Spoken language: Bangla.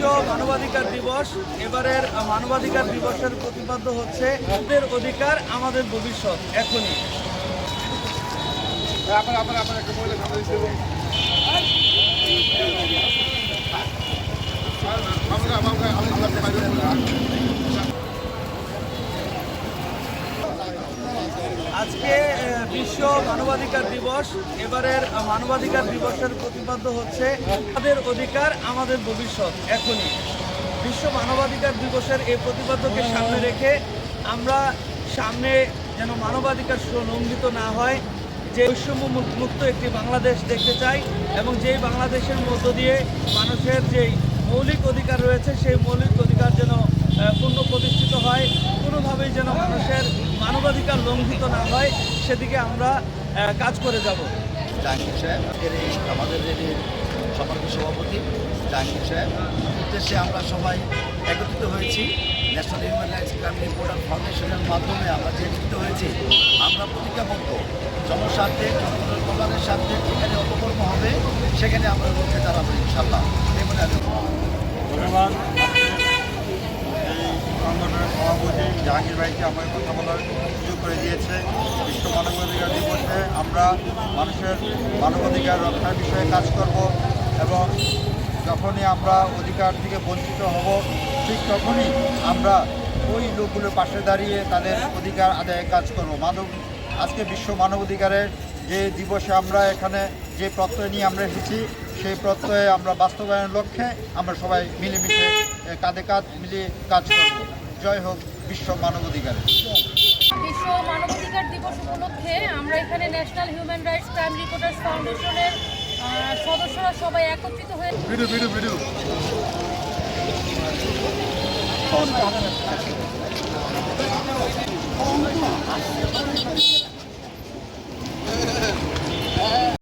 বিশ্ব মানবাধিকার দিবস এবারের মানবাধিকার দিবসের প্রতিপাদ্য হচ্ছে ওদের অধিকার আমাদের ভবিষ্যৎ এখনই আজকে বিশ্ব মানবাধিকার দিবস। এবারের মানবাধিকার দিবসের প্রতিপাদ্য হচ্ছে, আমাদের অধিকার, আমাদের ভবিষ্যৎ, এখনই। বিশ্ব মানবাধিকার দিবসের এই প্রতিপাদ্যকে সামনে রেখে আমরা সামনে যেন মানবাধিকার লঙ্ঘিত না হয়, যে বৈষম্য মুক্ত একটি বাংলাদেশ দেখতে চাই এবং যেই বাংলাদেশের মধ্য দিয়ে মানুষের যেই মৌলিক অধিকার রয়েছে, সেই মৌলিক অধিকার যেন পূর্ণ প্রতিষ্ঠিত হয়, কোনোভাবেই যেন মানুষের মানবাধিকার লঙ্ঘিত না হয় সেদিকে আমরা কাজ করে যাব। জাহাঙ্গীর সাহেব এই আমাদের এই সভাপতি জাহাঙ্গীর সাহেব উদ্দেশ্যে আমরা সবাই একত্রিত হয়েছি। National human rights crime reporter ফাউন্ডেশনের মাধ্যমে আমরা যে একত্রিত হয়েছি আমরা প্রতিজ্ঞাবদ্ধ। জনস্বার্থে জনগণের কল্যাণের স্বার্থে যেখানে অপকর্ম হবে সেখানে আমরা রুখে দাঁড়াবো ইনশাল্লাহ এই বলে আমি ধন্যবাদ এই সংগঠনের সভাপতি জাহাঙ্গীর ভাইকে আমাকে কথা বলার সুযোগ করে দিয়েছে। বিশ্ব মানবাধিকার দিবসে আমরা মানুষের মানবাধিকার রক্ষার বিষয়ে কাজ করব এবং যখনই আমরা অধিকার থেকে বঞ্চিত হব, ঠিক তখনই আমরা ওই লোকগুলোর পাশে দাঁড়িয়ে তাদের অধিকার আদায়ে কাজ করব। মানব আজকে বিশ্ব মানবাধিকারের যে দিবসে আমরা এখানে যে প্রত্যয় নিয়ে আমরা এসেছি, সেই প্রত্যয়ে আমরা বাস্তবায়নের লক্ষ্যে আমরা সবাই মিলেমিশে কাঁধে কাঁধ মিলিয়ে কাজ করব। জয় হোক বিশ্ব মানবাধিকারের। বিশ্ব মানবাধিকার দিবস উপলক্ষে আমরা এখানে national human rights crime reporters ফাউন্ডেশনের সদস্যরা সবাই একত্রিত হয়ে ভিডিও ভিডিও ভিডিও।